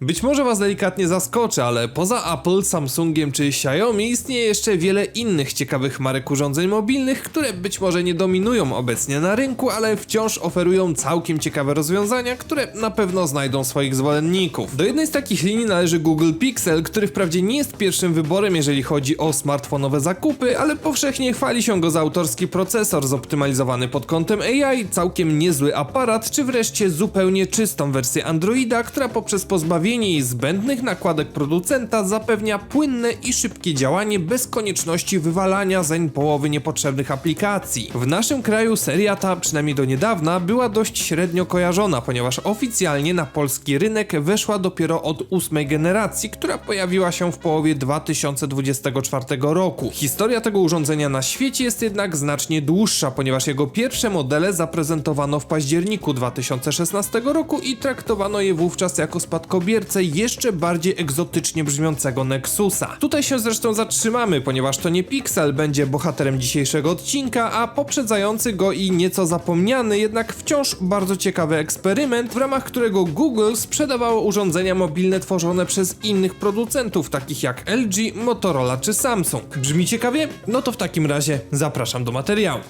Być może Was delikatnie zaskoczy, ale poza Apple, Samsungiem czy Xiaomi istnieje jeszcze wiele innych ciekawych marek urządzeń mobilnych, które być może nie dominują obecnie na rynku, ale wciąż oferują całkiem ciekawe rozwiązania, które na pewno znajdą swoich zwolenników. Do jednej z takich linii należy Google Pixel, który wprawdzie nie jest pierwszym wyborem, jeżeli chodzi o smartfonowe zakupy, ale powszechnie chwali się go za autorski procesor zoptymalizowany pod kątem AI, całkiem niezły aparat, czy wreszcie zupełnie czystą wersję Androida, która poprzez pozbawienie jej zbędnych nakładek producenta zapewnia płynne i szybkie działanie bez konieczności wywalania zeń połowy niepotrzebnych aplikacji. W naszym kraju seria ta, przynajmniej do niedawna, była dość średnio kojarzona, ponieważ oficjalnie na polski rynek weszła dopiero od ósmej generacji, która pojawiła się w połowie 2024 roku. Historia tego urządzenia na świecie jest jednak znacznie dłuższa, ponieważ jego pierwsze modele zaprezentowano w październiku 2016 roku i traktowano je wówczas jako spadkobiercę jeszcze bardziej egzotycznie brzmiącego Nexusa. Tutaj się zresztą zatrzymamy, ponieważ to nie Pixel będzie bohaterem dzisiejszego odcinka, a poprzedzający go i nieco zapomniany, jednak wciąż bardzo ciekawy eksperyment, w ramach którego Google sprzedawało urządzenia mobilne tworzone przez innych producentów, takich jak LG, Motorola czy Samsung. Brzmi ciekawie? No to w takim razie zapraszam do materiału.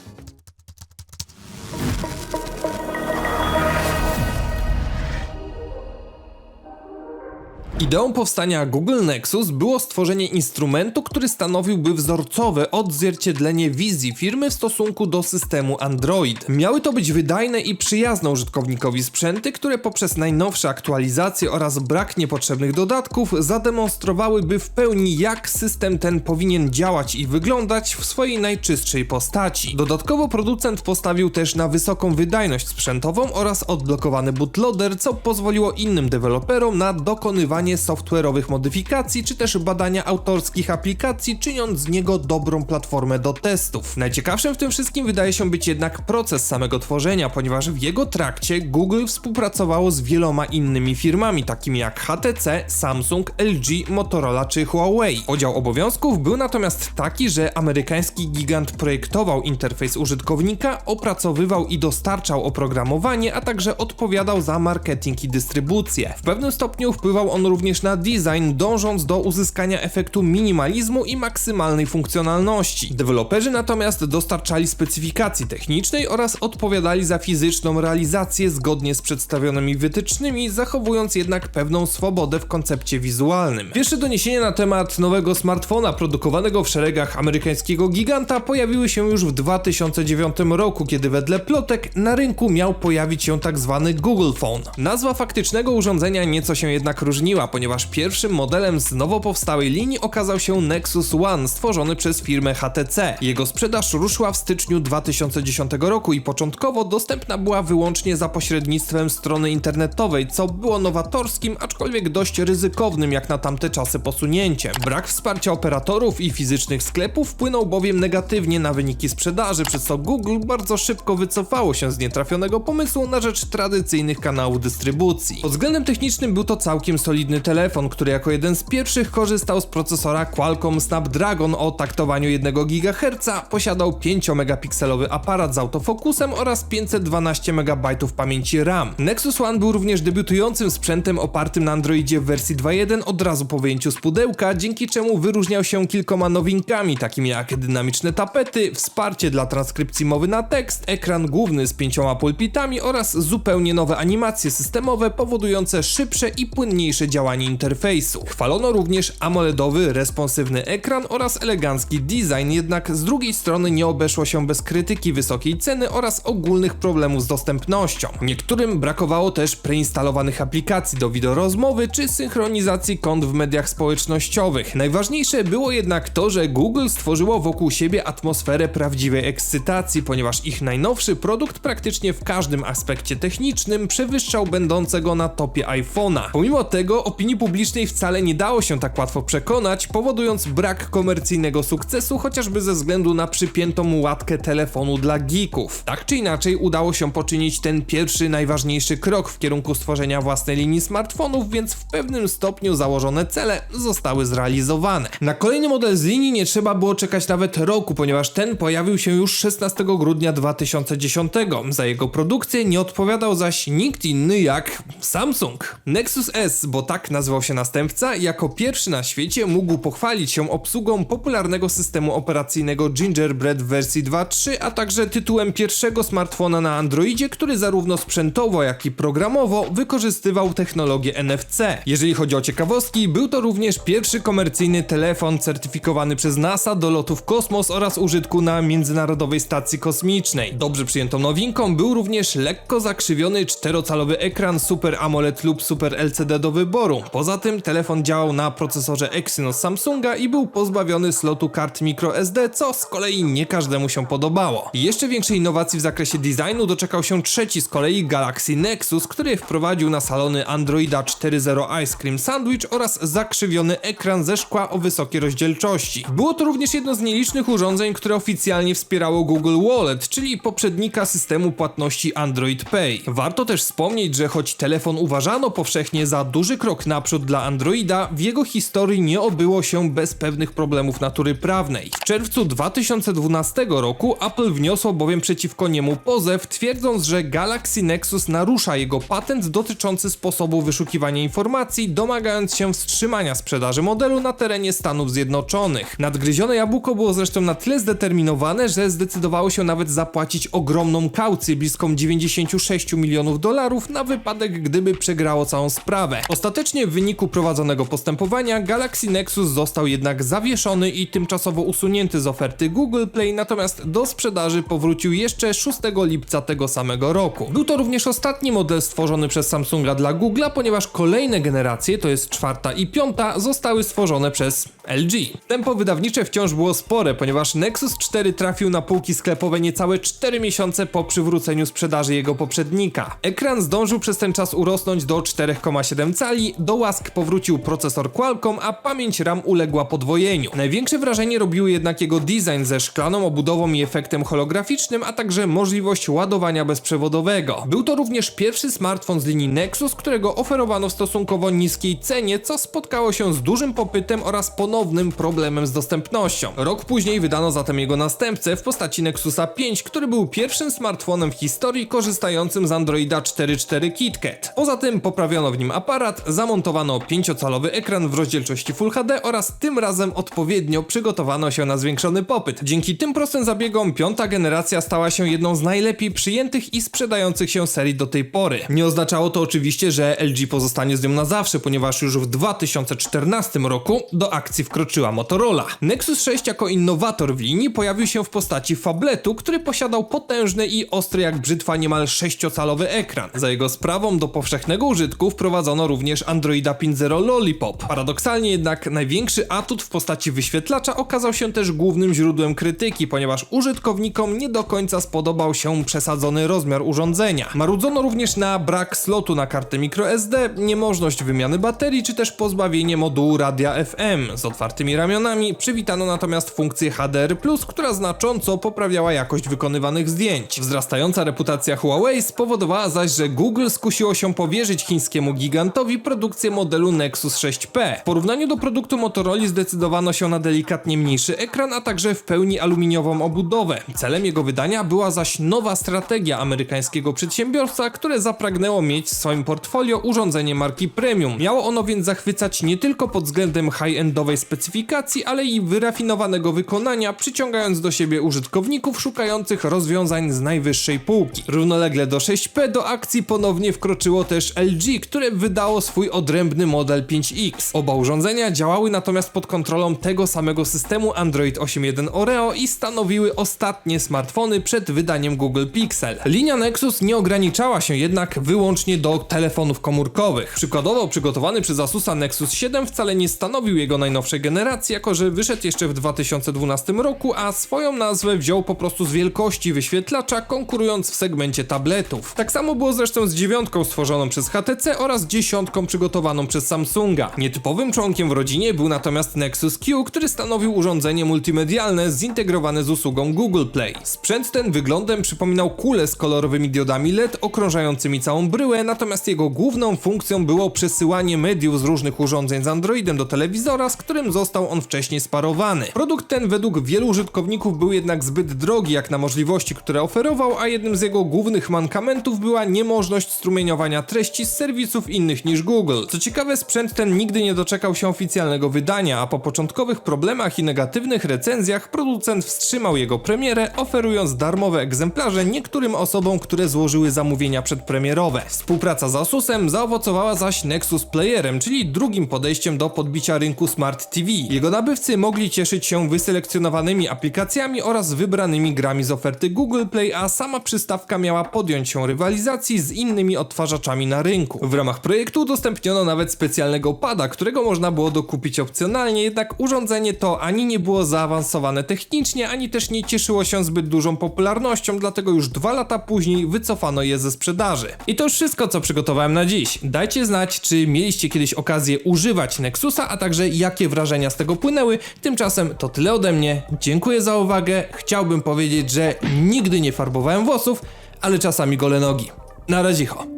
Ideą powstania Google Nexus było stworzenie instrumentu, który stanowiłby wzorcowe odzwierciedlenie wizji firmy w stosunku do systemu Android. Miały to być wydajne i przyjazne użytkownikowi sprzęty, które poprzez najnowsze aktualizacje oraz brak niepotrzebnych dodatków zademonstrowałyby w pełni jak system ten powinien działać i wyglądać w swojej najczystszej postaci. Dodatkowo producent postawił też na wysoką wydajność sprzętową oraz odblokowany bootloader, co pozwoliło innym deweloperom na dokonywanie software'owych modyfikacji, czy też badania autorskich aplikacji, czyniąc z niego dobrą platformę do testów. Najciekawszym w tym wszystkim wydaje się być jednak proces samego tworzenia, ponieważ w jego trakcie Google współpracowało z wieloma innymi firmami, takimi jak HTC, Samsung, LG, Motorola czy Huawei. Podział obowiązków był natomiast taki, że amerykański gigant projektował interfejs użytkownika, opracowywał i dostarczał oprogramowanie, a także odpowiadał za marketing i dystrybucję. W pewnym stopniu wpływał on również na design, dążąc do uzyskania efektu minimalizmu i maksymalnej funkcjonalności. Deweloperzy natomiast dostarczali specyfikacji technicznej oraz odpowiadali za fizyczną realizację zgodnie z przedstawionymi wytycznymi, zachowując jednak pewną swobodę w koncepcie wizualnym. Pierwsze doniesienia na temat nowego smartfona produkowanego w szeregach amerykańskiego giganta pojawiły się już w 2009 roku, kiedy wedle plotek na rynku miał pojawić się tak zwany Google Phone. Nazwa faktycznego urządzenia nieco się jednak różniła, ponieważ pierwszym modelem z nowo powstałej linii okazał się Nexus One, stworzony przez firmę HTC. Jego sprzedaż ruszyła w styczniu 2010 roku i początkowo dostępna była wyłącznie za pośrednictwem strony internetowej, co było nowatorskim, aczkolwiek dość ryzykownym jak na tamte czasy posunięciem. Brak wsparcia operatorów i fizycznych sklepów wpłynął bowiem negatywnie na wyniki sprzedaży, przez co Google bardzo szybko wycofało się z nietrafionego pomysłu na rzecz tradycyjnych kanałów dystrybucji. Pod względem technicznym był to całkiem solidny telefon, który jako jeden z pierwszych korzystał z procesora Qualcomm Snapdragon o taktowaniu 1 GHz, posiadał 5-megapikselowy aparat z autofokusem oraz 512 MB pamięci RAM. Nexus One był również debiutującym sprzętem opartym na Androidzie w wersji 2.1 od razu po wyjęciu z pudełka, dzięki czemu wyróżniał się kilkoma nowinkami, takimi jak dynamiczne tapety, wsparcie dla transkrypcji mowy na tekst, ekran główny z pięcioma pulpitami oraz zupełnie nowe animacje systemowe powodujące szybsze i płynniejsze działanie interfejsu. Chwalono również AMOLEDowy, responsywny ekran oraz elegancki design, jednak z drugiej strony nie obeszło się bez krytyki wysokiej ceny oraz ogólnych problemów z dostępnością. Niektórym brakowało też preinstalowanych aplikacji do wideorozmowy czy synchronizacji kont w mediach społecznościowych. Najważniejsze było jednak to, że Google stworzyło wokół siebie atmosferę prawdziwej ekscytacji, ponieważ ich najnowszy produkt praktycznie w każdym aspekcie technicznym przewyższał będącego na topie iPhone'a. Pomimo tego opinii publicznej wcale nie dało się tak łatwo przekonać, powodując brak komercyjnego sukcesu, chociażby ze względu na przypiętą łatkę telefonu dla geeków. Tak czy inaczej udało się poczynić ten pierwszy, najważniejszy krok w kierunku stworzenia własnej linii smartfonów, więc w pewnym stopniu założone cele zostały zrealizowane. Na kolejny model z linii nie trzeba było czekać nawet roku, ponieważ ten pojawił się już 16 grudnia 2010. Za jego produkcję nie odpowiadał zaś nikt inny jak Samsung. Nexus S, bo tak tak nazywał się następca, jako pierwszy na świecie mógł pochwalić się obsługą popularnego systemu operacyjnego Gingerbread w wersji 2.3, a także tytułem pierwszego smartfona na Androidzie, który zarówno sprzętowo, jak i programowo wykorzystywał technologię NFC. Jeżeli chodzi o ciekawostki, był to również pierwszy komercyjny telefon certyfikowany przez NASA do lotu w kosmos oraz użytku na Międzynarodowej Stacji Kosmicznej. Dobrze przyjętą nowinką był również lekko zakrzywiony czterocalowy ekran Super AMOLED lub Super LCD do wyboru. Poza tym telefon działał na procesorze Exynos Samsunga i był pozbawiony slotu kart microSD, co z kolei nie każdemu się podobało. Jeszcze większej innowacji w zakresie designu doczekał się trzeci z kolei Galaxy Nexus, który wprowadził na salony Androida 4.0 Ice Cream Sandwich oraz zakrzywiony ekran ze szkła o wysokiej rozdzielczości. Było to również jedno z nielicznych urządzeń, które oficjalnie wspierało Google Wallet, czyli poprzednika systemu płatności Android Pay. Warto też wspomnieć, że choć telefon uważano powszechnie za duży krok naprzód dla Androida, w jego historii nie obyło się bez pewnych problemów natury prawnej. W czerwcu 2012 roku Apple wniosło bowiem przeciwko niemu pozew, twierdząc, że Galaxy Nexus narusza jego patent dotyczący sposobu wyszukiwania informacji, domagając się wstrzymania sprzedaży modelu na terenie Stanów Zjednoczonych. Nadgryzione jabłko było zresztą na tyle zdeterminowane, że zdecydowało się nawet zapłacić ogromną kaucję, bliską 96 milionów dolarów, na wypadek gdyby przegrało całą sprawę. Ostatecznie w wyniku prowadzonego postępowania Galaxy Nexus został jednak zawieszony i tymczasowo usunięty z oferty Google Play, natomiast do sprzedaży powrócił jeszcze 6 lipca tego samego roku. Był to również ostatni model stworzony przez Samsunga dla Google'a, ponieważ kolejne generacje, to jest czwarta i piąta, zostały stworzone przez LG. Tempo wydawnicze wciąż było spore, ponieważ Nexus 4 trafił na półki sklepowe niecałe 4 miesiące po przywróceniu sprzedaży jego poprzednika. Ekran zdążył przez ten czas urosnąć do 4,7 cali, do łask powrócił procesor Qualcomm, a pamięć RAM uległa podwojeniu. Największe wrażenie robił jednak jego design ze szklaną obudową i efektem holograficznym, a także możliwość ładowania bezprzewodowego. Był to również pierwszy smartfon z linii Nexus, którego oferowano w stosunkowo niskiej cenie, co spotkało się z dużym popytem oraz ponownym problemem z dostępnością. Rok później wydano zatem jego następcę w postaci Nexusa 5, który był pierwszym smartfonem w historii korzystającym z Androida 4.4 KitKat. Poza tym poprawiono w nim aparat, zamontowano 5-calowy ekran w rozdzielczości Full HD oraz tym razem odpowiednio przygotowano się na zwiększony popyt. Dzięki tym prostym zabiegom piąta generacja stała się jedną z najlepiej przyjętych i sprzedających się serii do tej pory. Nie oznaczało to oczywiście, że LG pozostanie z nią na zawsze, ponieważ już w 2014 roku do akcji wkroczyła Motorola. Nexus 6 jako innowator w linii pojawił się w postaci fabletu, który posiadał potężny i ostry jak brzytwa niemal 6-calowy ekran. Za jego sprawą do powszechnego użytku wprowadzono również Androida 5.0 Lollipop. Paradoksalnie jednak największy atut w postaci wyświetlacza okazał się też głównym źródłem krytyki, ponieważ użytkownikom nie do końca spodobał się przesadzony rozmiar urządzenia. Marudzono również na brak slotu na kartę microSD, niemożność wymiany baterii, czy też pozbawienie modułu radia FM. Z otwartymi ramionami przywitano natomiast funkcję HDR+, która znacząco poprawiała jakość wykonywanych zdjęć. Wzrastająca reputacja Huawei spowodowała zaś, że Google skusiło się powierzyć chińskiemu gigantowi produkcję modelu Nexus 6P. W porównaniu do produktu Motorola zdecydowano się na delikatnie mniejszy ekran, a także w pełni aluminiową obudowę. Celem jego wydania była zaś nowa strategia amerykańskiego przedsiębiorstwa, które zapragnęło mieć w swoim portfolio urządzenie marki premium. Miało ono więc zachwycać nie tylko pod względem high-endowej specyfikacji, ale i wyrafinowanego wykonania, przyciągając do siebie użytkowników szukających rozwiązań z najwyższej półki. Równolegle do 6P do akcji ponownie wkroczyło też LG, które wydało swój odrębny model 5X. Oba urządzenia działały natomiast pod kontrolą tego samego systemu Android 8.1 Oreo i stanowiły ostatnie smartfony przed wydaniem Google Pixel. Linia Nexus nie ograniczała się jednak wyłącznie do telefonów komórkowych. Przykładowo przygotowany przez Asusa Nexus 7 wcale nie stanowił jego najnowszej generacji, jako że wyszedł jeszcze w 2012 roku, a swoją nazwę wziął po prostu z wielkości wyświetlacza, konkurując w segmencie tabletów. Tak samo było zresztą z dziewiątką stworzoną przez HTC oraz dziesiątką przygotowaną przez Samsunga. Nietypowym członkiem w rodzinie był natomiast Nexus Q, który stanowił urządzenie multimedialne zintegrowane z usługą Google Play. Sprzęt ten wyglądem przypominał kulę z kolorowymi diodami LED okrążającymi całą bryłę, natomiast jego główną funkcją było przesyłanie mediów z różnych urządzeń z Androidem do telewizora, z którym został on wcześniej sparowany. Produkt ten według wielu użytkowników był jednak zbyt drogi jak na możliwości, które oferował, a jednym z jego głównych mankamentów była niemożność strumieniowania treści z serwisów innych niż Google. Co ciekawe, sprzęt ten nigdy nie doczekał się oficjalnego wydania, a po początkowych problemach i negatywnych recenzjach producent wstrzymał jego premierę, oferując darmowe egzemplarze niektórym osobom, które złożyły zamówienia przedpremierowe. Współpraca z Asusem zaowocowała zaś Nexus Playerem, czyli drugim podejściem do podbicia rynku Smart TV. Jego nabywcy mogli cieszyć się wyselekcjonowanymi aplikacjami oraz wybranymi grami z oferty Google Play, a sama przystawka miała podjąć się rywalizacji z innymi odtwarzaczami na rynku. W ramach projektu udostępniono nawet specjalnego pada, którego można było dokupić opcjonalnie, jednak urządzenie to ani nie było zaawansowane technicznie, ani też nie cieszyło się zbyt dużą popularnością, dlatego już dwa lata później wycofano je ze sprzedaży. I to już wszystko, co przygotowałem na dziś. Dajcie znać, czy mieliście kiedyś okazję używać Nexusa, a także jakie wrażenia z tego płynęły. Tymczasem to tyle ode mnie. Dziękuję za uwagę. Chciałbym powiedzieć, że nigdy nie farbowałem włosów, ale czasami gole nogi. Na razie.